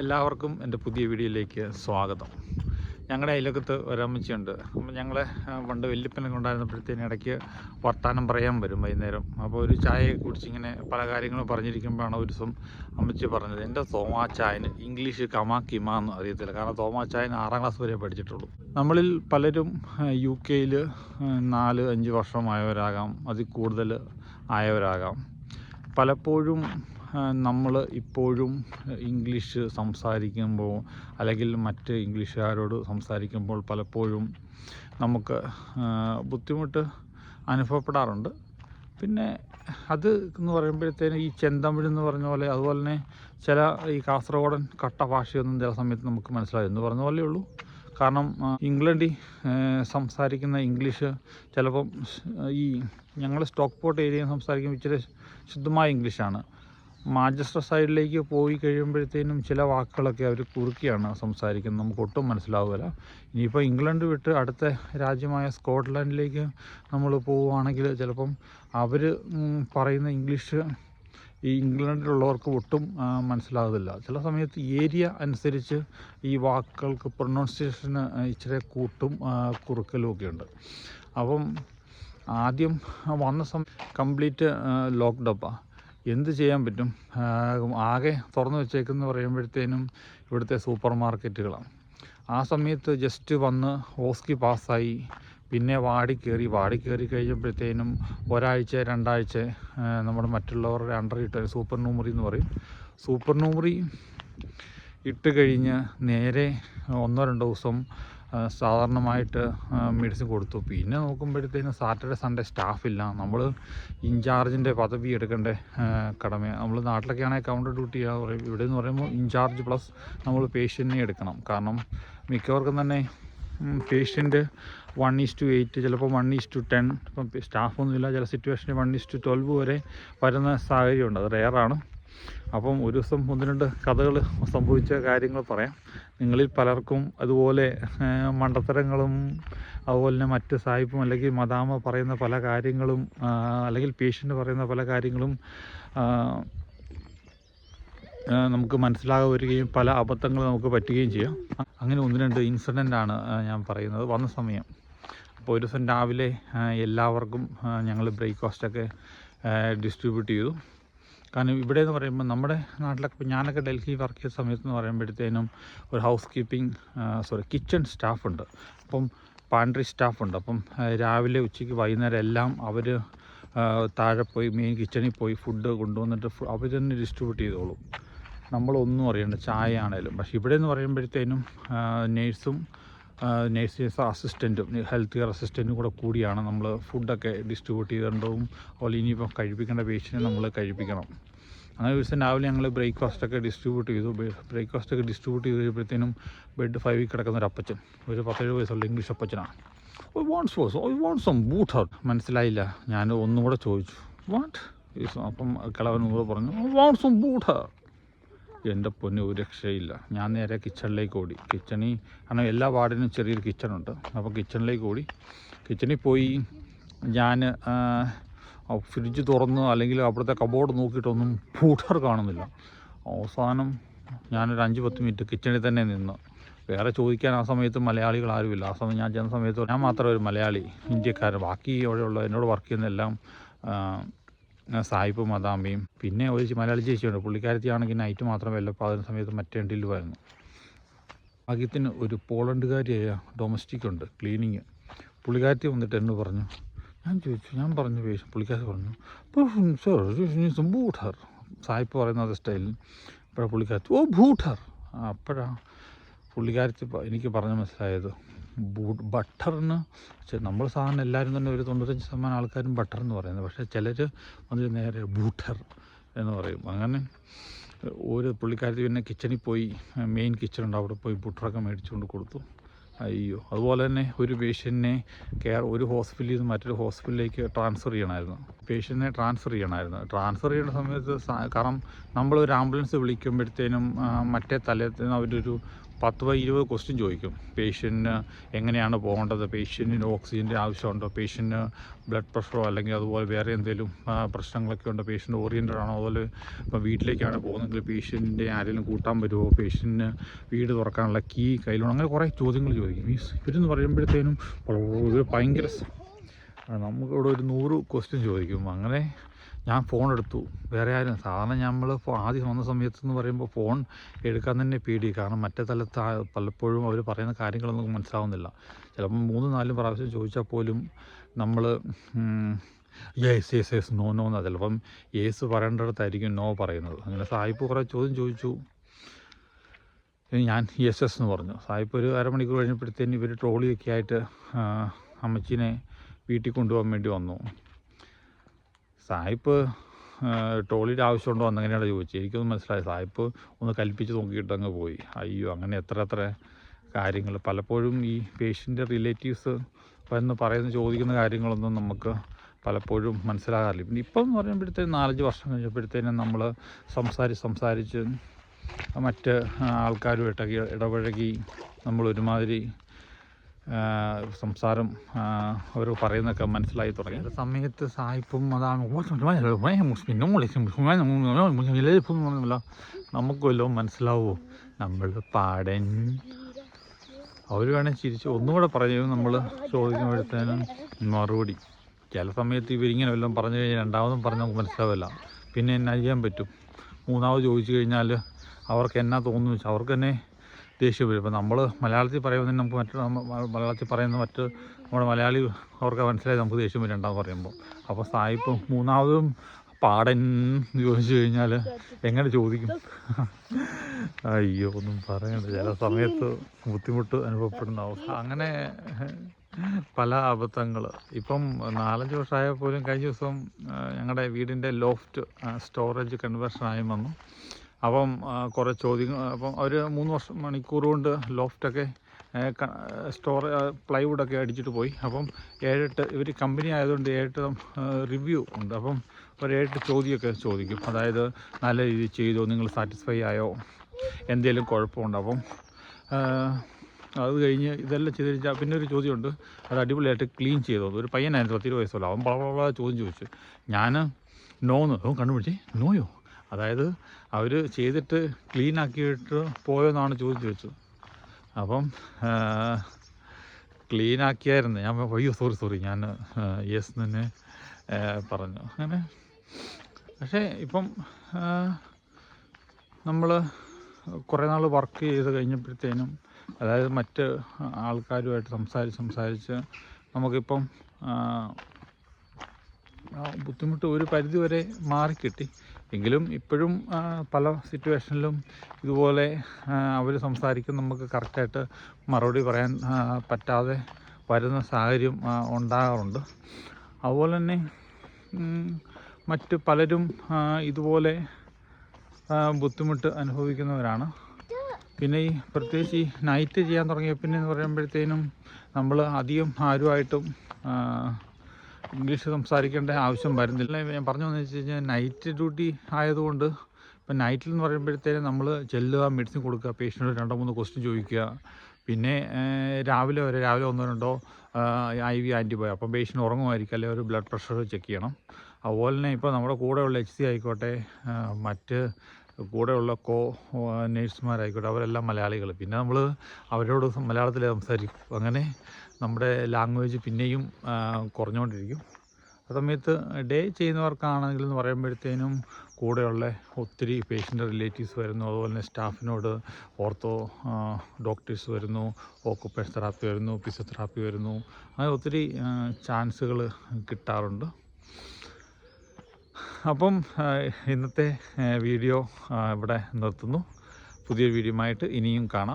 എല്ലാവർക്കും എന്റെ പുതിയ വീഡിയോയിലേക്ക് സ്വാഗതം. ഞങ്ങളുടെ അയലക്കത്ത് ഒരമ്മച്ചിയുണ്ട്. അപ്പം ഞങ്ങൾ പണ്ട് വല്യപ്പനൊക്കെ ഉണ്ടായിരുന്നപ്പോഴത്തേന് ഇടയ്ക്ക് വർത്തമാനം പറയാൻ വരും വൈകുന്നേരം. അപ്പോൾ ഒരു ചായ കുടിച്ചിങ്ങനെ പല കാര്യങ്ങളും പറഞ്ഞിരിക്കുമ്പോഴാണ് ഒരു ദിവസം അമ്മച്ചി പറഞ്ഞത് എന്റെ തോമാച്ചായന് ഇംഗ്ലീഷ് കമാ കിമ എന്ന് അറിയത്തില്ല. കാരണം തോമാച്ചായന് ആറാം ക്ലാസ് വരെ പഠിച്ചിട്ടുള്ളൂ. നമ്മളിൽ പലരും യു കെയിൽ നാല് അഞ്ച് വർഷമായവരാകാം. അതിൽ കൂടുതൽ ആയവരാകാം. പലപ്പോഴും നമ്മൾ ഇപ്പോഴും ഇംഗ്ലീഷ് സംസാരിക്കുമ്പോൾ അല്ലെങ്കിൽ മറ്റ് ഇംഗ്ലീഷുകാരോട് സംസാരിക്കുമ്പോൾ പലപ്പോഴും നമുക്ക് ബുദ്ധിമുട്ട് അനുഭവപ്പെടാറുണ്ട്. പിന്നെ അത് എന്ന് പറയുമ്പോഴത്തേന് ഈ ചെന്തമിഴ് എന്ന് പറഞ്ഞ പോലെ അതുപോലെ തന്നെ ചില ഈ കാസർഗോഡൻ കട്ട ഭാഷയൊന്നും ചില സമയത്ത് നമുക്ക് മനസ്സിലായി എന്ന് പറഞ്ഞ പോലെ ഉള്ളൂ. കാരണം ഇംഗ്ലണ്ടിൽ സംസാരിക്കുന്ന ഇംഗ്ലീഷ് ചിലപ്പം ഈ ഞങ്ങൾ സ്റ്റോക്ക് പോർട്ട് ഏരിയയിൽ സംസാരിക്കുമ്പോൾ ഇച്ചിരി ശുദ്ധമായ ഇംഗ്ലീഷാണ്. മാഞ്ചസ്റ്റർ സൈഡിലേക്ക് പോയി കഴിയുമ്പോഴത്തേനും ചില വാക്കുകളൊക്കെ അവർ കുറുക്കിയാണ് സംസാരിക്കുന്നത്. നമുക്ക് ഒട്ടും മനസ്സിലാവില്ല ഇനിയിപ്പോൾ ഇംഗ്ലണ്ട് വിട്ട് അടുത്ത രാജ്യമായ സ്കോട്ട്ലൻഡിലേക്ക് നമ്മൾ പോവുകയാണെങ്കിൽ ചിലപ്പം അവർ പറയുന്ന ഇംഗ്ലീഷ് ഈ ഇംഗ്ലണ്ടിലുള്ളവർക്ക് ഒട്ടും മനസ്സിലാകുന്നില്ല ചില സമയത്ത് ഏരിയ അനുസരിച്ച് ഈ വാക്കുകൾക്ക് പ്രൊണൗൺസിയേഷന് ഇച്ചിരി കൂട്ടും കുറുക്കലും ഒക്കെ ഉണ്ട്. അപ്പം ആദ്യം വന്ന സമയം കംപ്ലീറ്റ് ലോക്ക്ഡപ്പാണ് എന്ത് ചെയ്യാൻ പറ്റും? ആകെ തുറന്നു വെച്ചേക്കെന്ന് പറയുമ്പോഴത്തേനും ഇവിടുത്തെ സൂപ്പർ മാർക്കറ്റുകളാണ് ആ സമയത്ത് ജസ്റ്റ് വന്ന് ഓസ്കി പാസ്സായി. പിന്നെ വാടി കയറി വാടി കയറി കഴിഞ്ഞപ്പോഴത്തേനും ഒരാഴ്ച രണ്ടാഴ്ച നമ്മുടെ മറ്റുള്ളവരുടെ അണ്ടർ ഇട്ട് സൂപ്പർ ന്യൂമറി എന്ന് പറയും. സൂപ്പർ ന്യൂമറി ഇട്ട് കഴിഞ്ഞ് നേരെ ഒന്നോ രണ്ടോ ദിവസം സാധാരണമായിട്ട് മെഡിസിൻ കൊടുത്തു. പിന്നെ നോക്കുമ്പോഴത്തേനും സാറ്റർഡേ സൺഡേ സ്റ്റാഫില്ല നമ്മൾ ഇൻചാർജിന്റെ പദവി എടുക്കേണ്ട കടമ. നമ്മൾ നാട്ടിലൊക്കെ ആണെങ്കിൽ കൗണ്ടർ ഡ്യൂട്ടി പറയും ഇവിടെ എന്ന് പറയുമ്പോൾ ഇൻചാർജ് പ്ലസ് നമ്മൾ പേഷ്യന്റിനെ എടുക്കണം. കാരണം മിക്കവർക്കും തന്നെ patient one is to eight ചിലപ്പോൾ വൺ ഈസ് ടു ടെൻ ഇപ്പം സ്റ്റാഫൊന്നുമില്ല ചില സിറ്റുവേഷനിൽ വൺ ഈസ് ടു ട്വൽവ് വരെ വരുന്ന സാഹചര്യമുണ്ട്. അത് റെയറാണ് അപ്പം ഒരു ദിവസം ഒന്ന് രണ്ട് കഥകൾ സംഭവിച്ച കാര്യങ്ങൾ പറയാം. നിങ്ങളിൽ പലർക്കും അതുപോലെ മണ്ടത്തരങ്ങളും അതുപോലെ തന്നെ മറ്റ് സായിപ്പും അല്ലെങ്കിൽ മദാമ പറയുന്ന പല കാര്യങ്ങളും അല്ലെങ്കിൽ പേഷ്യന്റ് പറയുന്ന പല കാര്യങ്ങളും നമുക്ക് മനസ്സിലാകുകയും പല അബദ്ധങ്ങൾ നമുക്ക് പറ്റുകയും ചെയ്യാം. അങ്ങനെ ഒന്ന് രണ്ട് ഇൻസിഡന്റ് ആണ് ഞാൻ പറയുന്നത്. വന്ന സമയം. അപ്പോൾ ഒരു ദിവസം രാവിലെ എല്ലാവർക്കും ഞങ്ങൾ ബ്രേക്ക്ഫാസ്റ്റൊക്കെ ഡിസ്ട്രിബ്യൂട്ട് ചെയ്തു. കാരണം ഇവിടെ എന്ന് പറയുമ്പോൾ നമ്മുടെ നാട്ടിലൊക്കെ ഇപ്പോൾ ഞാനൊക്കെ ഡൽഹി വർക്ക് ചെയ്ത സമയത്ത് എന്ന് പറയുമ്പോഴത്തേനും ഒരു ഹൗസ് കീപ്പിംഗ് സോറി കിച്ചൺ സ്റ്റാഫുണ്ട് അപ്പം പാൻട്രി സ്റ്റാഫുണ്ട് അപ്പം രാവിലെ ഉച്ചയ്ക്ക് വൈകുന്നേരം എല്ലാം അവർ താഴെ പോയി മെയിൻ കിച്ചണിൽ പോയി ഫുഡ് കൊണ്ടുവന്നിട്ട് അവർ തന്നെ ഡിസ്ട്രിബ്യൂട്ട് ചെയ്തോളും. നമ്മളൊന്നും അറിയണ്ട ചായ ആണേലും പക്ഷേ ഇവിടെ എന്ന് പറയുമ്പോഴത്തേനും നേഴ്സും നേഴ്സേഴ്സ് അസിസ്റ്റന്റും ഹെൽത്ത് കെയർ അസിസ്റ്റന്റും കൂടെ കൂടിയാണ് നമ്മൾ ഫുഡൊക്കെ ഡിസ്ട്രിബ്യൂട്ട് ചെയ്തിട്ടുണ്ടാവും. അതുപോലെ ഇനിയിപ്പോൾ കഴിപ്പിക്കേണ്ട പേഷ്യനെ നമ്മൾ കഴിപ്പിക്കണം. അങ്ങനെ ദിവസം രാവിലെ ഞങ്ങൾ ബ്രേക്ക്ഫാസ്റ്റൊക്കെ ഡിസ്ട്രിബ്യൂട്ട് ചെയ്തു. ബ്രേക്ക്ഫാസ്റ്റൊക്കെ ഡിസ്ട്രിബ്യൂട്ട് ചെയ്ത് കഴിയുമ്പോഴത്തേനും ബെഡ് ഫൈവിൽ കിടക്കുന്ന ഒരു അപ്പച്ചൻ ഒരു പത്തേഴ് വയസ്സുള്ള English അപ്പച്ചനാണ് I want sauce I want some butter മനസ്സിലായില്ല. ഞാൻ ഒന്നും കൂടെ ചോദിച്ചു. വാട്ട് അപ്പം കിളവൻ കൂടെ പറഞ്ഞു ഐ വാണ്ട് സം ബൂട്ടർ എന്റെ പൊന്ന് ഒരു രക്ഷയില്ല. ഞാൻ നേരെ കിച്ചണിലേക്ക് ഓടി. കിച്ചണിൽ കാരണം എല്ലാ വാർഡിനും ചെറിയൊരു കിച്ചണുണ്ട് അപ്പോൾ കിച്ചണിലേക്ക് ഓടി. കിച്ചണിൽ പോയി ഞാൻ ഫ്രിഡ്ജ് തുറന്ന് അല്ലെങ്കിൽ അവിടുത്തെ കബോർഡ് നോക്കിയിട്ടൊന്നും പൂട്ടർ കാണുന്നില്ല. അവസാനം ഞാനൊരു അഞ്ച് പത്ത് മിനിറ്റ് കിച്ചണിൽ തന്നെ നിന്ന്. വേറെ ചോദിക്കാൻ ആ സമയത്ത് മലയാളികൾ ആരുമില്ല. ആ സമയം ഞാൻ ചെന്ന സമയത്ത് ഞാൻ മാത്രമേ ഒരു മലയാളി ഇന്ത്യക്കാരൻ. ബാക്കി അവിടെയുള്ള എന്നോട് വർക്ക് ചെയ്യുന്ന എല്ലാം സായിപ്പും മദാമ്പയും പിന്നെ ഒരു മലയാളി ചേച്ചിയുണ്ട്. പുള്ളിക്കാരത്തിയാണെങ്കിൽ നൈറ്റ് മാത്രം വെള്ളപ്പാതിന സമയത്ത് മറ്റേ വരുന്നു ഭാഗ്യത്തിന് ഒരു പോളണ്ടുകാരിയായ ഡൊമസ്റ്റിക് ഉണ്ട്. ക്ലീനിങ് പുള്ളിക്കാരത്തി വന്നിട്ട് എന്നോട് പറഞ്ഞു ഞാൻ ചോദിച്ചു ഞാൻ പറഞ്ഞു പേശ് പുള്ളിക്കാരത്തി പറഞ്ഞു സർ സായിപ്പ് പറയുന്ന സ്റ്റൈലിൽ അപ്പോഴാണ് പുള്ളിക്കാരത്തി ഓ ബൂട്ടർ. അപ്പോഴാണ് പുള്ളിക്കാരത്തി എനിക്ക് പറഞ്ഞു മനസ്സിലായത്. ബട്ടറിന്. നമ്മൾ സാധാരണ എല്ലാവരും തന്നെ ഒരു തൊണ്ണൂറ്റഞ്ച് ശതമാനം ആൾക്കാരും ബട്ടർ എന്ന് പറയുന്നത്. പക്ഷേ ചിലർ വന്നിട്ട് നേരെ ബൂട്ടർ എന്ന് പറയും. അങ്ങനെ ഒരു പുള്ളിക്കാരത്തി പിന്നെ കിച്ചണിൽ പോയി മെയിൻ കിച്ചൺ ഉണ്ട് അവിടെ പോയി ബുട്ടറൊക്കെ മേടിച്ചുകൊണ്ട് കൊടുത്തു. അയ്യോ. അതുപോലെ തന്നെ ഒരു പേഷ്യന്റിനെ കെയർ ഒരു ഹോസ്പിറ്റലിൽ നിന്ന് മറ്റൊരു ഹോസ്പിറ്റലിലേക്ക് ട്രാൻസ്ഫർ ചെയ്യണമായിരുന്നു. പേഷ്യന്റിനെ ട്രാൻസ്ഫർ ചെയ്യണമായിരുന്നു. ട്രാൻസ്ഫർ ചെയ്യുന്ന സമയത്ത് കാരണം നമ്മൾ ഒരു ആംബുലൻസ് വിളിക്കുമ്പോഴത്തേനും മറ്റേ തലത്തിൽ നിന്ന് അവരൊരു പത്ത് ഇരുപത് ക്വസ്റ്റ്യൻ ചോദിക്കും. പേഷ്യന്റിന് എങ്ങനെയാണ് പോകേണ്ടത്? പേഷ്യന്റിന് ഓക്സിജന്റെ ആവശ്യമുണ്ടോ? പേഷ്യന്റിന് ബ്ലഡ് പ്രഷറോ അല്ലെങ്കിൽ അതുപോലെ വേറെ എന്തെങ്കിലും പ്രശ്നങ്ങളൊക്കെ ഉണ്ടോ? പേഷ്യന്റ് ഓറിയന്റഡ് ആണോ? അതുപോലെ ഇപ്പോൾ വീട്ടിലേക്കാണ് പോകുന്നതെങ്കിൽ പേഷ്യന്റിന്റെ ആരെങ്കിലും കൂട്ടാൻ പറ്റുമോ പേഷ്യന്റിന് വീട് തുറക്കാനുള്ള കീ കയ്യിലുണ്ടോ അങ്ങനെ കുറേ ചോദ്യങ്ങൾ ചോദിക്കും. ഈ ഇവരെന്ന് പറയുമ്പോഴത്തേനും ഭയങ്കര നമുക്കിവിടെ ഒരു നൂറ് ക്വസ്റ്റ്യൻ ചോദിക്കും. അങ്ങനെ ഞാൻ ഫോൺ എടുത്തു. വേറെ ആരും സാധാരണ നമ്മൾ ആദ്യം വന്ന സമയത്ത് എന്ന് പറയുമ്പോൾ ഫോൺ എടുക്കാൻ തന്നെ പേടി. കാരണം മറ്റേ തലത്ത് പലപ്പോഴും അവർ പറയുന്ന കാര്യങ്ങളൊന്നും മനസ്സിലാവുന്നില്ല. ചിലപ്പം മൂന്ന് നാലും പ്രാവശ്യം ചോദിച്ചാൽ പോലും നമ്മൾ yes yes yes no no എന്നാ ചിലപ്പം യേസ് പറയേണ്ടടത്തായിരിക്കും നോ പറയുന്നത്. അങ്ങനെ സായിപ്പ് കുറേ ചോദ്യം ചോദിച്ചു. ഞാൻ യെസ് എസ് എന്ന് പറഞ്ഞു. സായിപ്പ് ഒരു അരമണിക്കൂർ കഴിഞ്ഞപ്പോഴത്തേന് ഇവർ ട്രോളിയൊക്കെ ആയിട്ട് അമ്മച്ചീനെ വീട്ടിൽ കൊണ്ടുപോകാൻ വേണ്ടി വന്നു. സായിപ്പ് ട്രോളിയുടെ ആവശ്യമുണ്ടോ എന്ന് അങ്ങനെയാണ് ചോദിച്ചത്. എനിക്കൊന്നും മനസ്സിലായി സായിപ്പ് ഒന്ന് കൽപ്പിച്ച് നോക്കിയിട്ട് അങ്ങ് പോയി. അയ്യോ അങ്ങനെ എത്ര എത്ര കാര്യങ്ങൾ. പലപ്പോഴും ഈ പേഷ്യന്റെ റിലേറ്റീവ്സ് വന്ന് പറയുന്ന ചോദിക്കുന്ന കാര്യങ്ങളൊന്നും നമുക്ക് പലപ്പോഴും മനസ്സിലാകാറില്ല. പിന്നെ ഇപ്പം എന്ന് പറയുമ്പോഴത്തേനും നാലഞ്ച് വർഷം കഴിഞ്ഞപ്പോഴത്തേനും നമ്മൾ സംസാരിച്ച് സംസാരിച്ച് മറ്റ് ആൾക്കാരുമായിട്ടൊക്കെ ഇടപഴകി ആ, സംസാരം അവർ പറയുന്നൊക്കെ മനസ്സിലായി തുടങ്ങി. ആ സമയത്ത് സായിപ്പും അതാണ്. പിന്നെ നമുക്ക് വല്ലതും മനസ്സിലാവുമോ നമ്മൾ പാടൻ. അവർ വേണേൽ ചിരിച്ച് ഒന്നുകൂടെ പറഞ്ഞു നമ്മൾ ചോദിക്കുമ്പോഴത്തേനും മറുപടി. ചില സമയത്ത് ഇവരിങ്ങനെ വല്ലതും പറഞ്ഞു കഴിഞ്ഞാൽ രണ്ടാമതും പറഞ്ഞാൽ നമുക്ക് മനസ്സിലാവില്ല. പിന്നെ എന്നാ ചെയ്യാൻ പറ്റും? മൂന്നാമത് ചോദിച്ചു കഴിഞ്ഞാൽ അവർക്ക് എന്നാ തോന്നുന്നു? വെച്ചാൽ അവർക്ക് തന്നെ ദേഷ്യം വരും. ഇപ്പം നമ്മൾ മലയാളത്തിൽ പറയുമ്പോൾ നമുക്ക് മറ്റു മലയാളത്തിൽ പറയുന്ന മറ്റ് നമ്മുടെ മലയാളി അവർക്ക് മനസ്സിലായി നമുക്ക് ദേഷ്യം വരും പറയുമ്പോൾ അപ്പോൾ സായിപ്പം മൂന്നാമതും പാടൻ ചോദിച്ചു കഴിഞ്ഞാൽ എങ്ങനെ ചോദിക്കും? അയ്യോ ഒന്നും പറയണ്ട. ചില സമയത്ത് ബുദ്ധിമുട്ട് അനുഭവപ്പെടുന്ന അവസ്ഥ അങ്ങനെ പല അബദ്ധങ്ങൾ ഇപ്പം നാലഞ്ച് വർഷമായാൽ പോലും കഴിഞ്ഞ ദിവസം ഞങ്ങളുടെ വീടിന്റെ ലോഫ്റ്റ് സ്റ്റോറേജ് കൺവേർഷനായി വന്നു. അപ്പം കുറേ ചോദ്യങ്ങൾ അപ്പം അവർ മൂന്ന് വർഷം മണിക്കൂർ കൊണ്ട് ലോഫ്റ്റൊക്കെ സ്റ്റോർ പ്ലൈവുഡൊക്കെ അടിച്ചിട്ട് പോയി. അപ്പം ഏഴെട്ട് ഇവർ കമ്പനി ആയതുകൊണ്ട് ഏഴെട്ട് റിവ്യൂ ഉണ്ട്. അപ്പം ഒരു ഏഴെട്ട് ചോദ്യമൊക്കെ ചോദിക്കും. അതായത് നല്ല രീതിയിൽ ചെയ്തോ നിങ്ങൾ സാറ്റിസ്ഫൈ ആയോ എന്തെങ്കിലും കുഴപ്പമുണ്ടോ? അപ്പം അത് കഴിഞ്ഞ് ഇതെല്ലാം ചെയ്ത് കഴിഞ്ഞാൽ പിന്നെ ഒരു ചോദ്യമുണ്ട്. അത് അടിപൊളിയായിട്ട് ക്ലീൻ ചെയ്തോ ഒരു പയ്യനായിരുന്നു പത്തിരുപത് വയസ്സുള്ള. അവൻ വള വള ചോദ്യം ചോദിച്ചു. ഞാൻ നോന്ന് അവൻ കണ്ടുപിടിച്ചേ. നോയോ അതായത് അവർ ചെയ്തിട്ട് ക്ലീൻ ആക്കിയിട്ട് പോയോന്നാണ് ചോദിച്ചു വെച്ചു അപ്പം ക്ലീൻ ആക്കിയായിരുന്നു. ഞാൻ അയ്യോ സോറി സോറി ഞാൻ യെസ് തന്നെ പറഞ്ഞു. അങ്ങനെ. പക്ഷേ ഇപ്പം നമ്മൾ കുറേ നാൾ വർക്ക് ചെയ്ത് കഴിഞ്ഞപ്പോഴത്തേനും അതായത് മറ്റ് ആൾക്കാരുമായിട്ട് സംസാരിച്ച് സംസാരിച്ച് നമുക്കിപ്പം ബുദ്ധിമുട്ട് ഒരു പരിധിവരെ മാറിക്കിട്ടി എങ്കിലും ഇപ്പോഴും പല സിറ്റുവേഷനിലും ഇതുപോലെ അവർ സംസാരിക്കും. നമുക്ക് കറക്റ്റായിട്ട് മറുപടി പറയാൻ പറ്റാതെ വരുന്ന സാഹചര്യം ആ, ഉണ്ടാകാറുണ്ട്. അതുപോലെ തന്നെ മറ്റ് പലരും ഇതുപോലെ ആ, ബുദ്ധിമുട്ട് അനുഭവിക്കുന്നവരാണ്. പിന്നെ ഈ പ്രത്യേകിച്ച് ഈ നൈറ്റ് ചെയ്യാൻ തുടങ്ങിയ പിന്നെ എന്ന് പറയുമ്പോഴത്തേനും നമ്മൾ അധികം ആരുമായിട്ടും ആ, ഇംഗ്ലീഷ് സംസാരിക്കേണ്ട ആവശ്യം വരുന്നില്ല. ഞാൻ പറഞ്ഞു വന്നു വെച്ച് കഴിഞ്ഞാൽ നൈറ്റ് ഡ്യൂട്ടി ആയതുകൊണ്ട് ഇപ്പം നൈറ്റിൽ എന്ന് പറയുമ്പോഴത്തേനും നമ്മൾ ചെല്ലുക മെഡിസിൻ കൊടുക്കുക പേഷ്യന്റോട് രണ്ടോ മൂന്ന് ക്വസ്റ്റ്യൻ ചോദിക്കുക. പിന്നെ രാവിലെ വരെ രാവിലെ ഒന്നോ രണ്ടോ ഐ വി ആന്റിബയോ അപ്പം പേഷ്യന്റ് ഉറങ്ങുമായിരിക്കും. അല്ലെങ്കിൽ ഒരു ബ്ലഡ് പ്രഷർ ചെക്ക് ചെയ്യണം. അതുപോലെ തന്നെ ഇപ്പോൾ നമ്മുടെ കൂടെയുള്ള എച്ച് സി ആയിക്കോട്ടെ മറ്റ് കൂടെയുള്ള കോ നേഴ്സുമാരായിക്കോട്ടെ അവരെല്ലാം മലയാളികൾ പിന്നെ നമ്മൾ അവരോട് മലയാളത്തിൽ സംസാരിക്കും. അങ്ങനെ നമ്മുടെ ലാംഗ്വേജ് പിന്നെയും കുറഞ്ഞുകൊണ്ടിരിക്കും. ആ സമയത്ത് ഡേ ചെയ്യുന്നവർക്കാണെങ്കിൽ എന്ന് പറയുമ്പോഴത്തേനും കൂടെയുള്ള ഒത്തിരി പേഷ്യന്റ് റിലേറ്റീവ്സ് വരുന്നു. അതുപോലെ തന്നെ സ്റ്റാഫിനോട് ഓർത്തോ ഡോക്ടേഴ്സ് വരുന്നു. ഓക്കുപ്പേഷൻ തെറാപ്പി വരുന്നു. ഫിസിയോതെറാപ്പി വരുന്നു. അങ്ങനെ ഒത്തിരി ചാൻസുകൾ കിട്ടാറുണ്ട്. അപ്പം ഇന്നത്തെ വീഡിയോ ഇവിടെ നിർത്തുന്നു. പുതിയ വീഡിയോയുമായിട്ട് ഇനിയും കാണാം.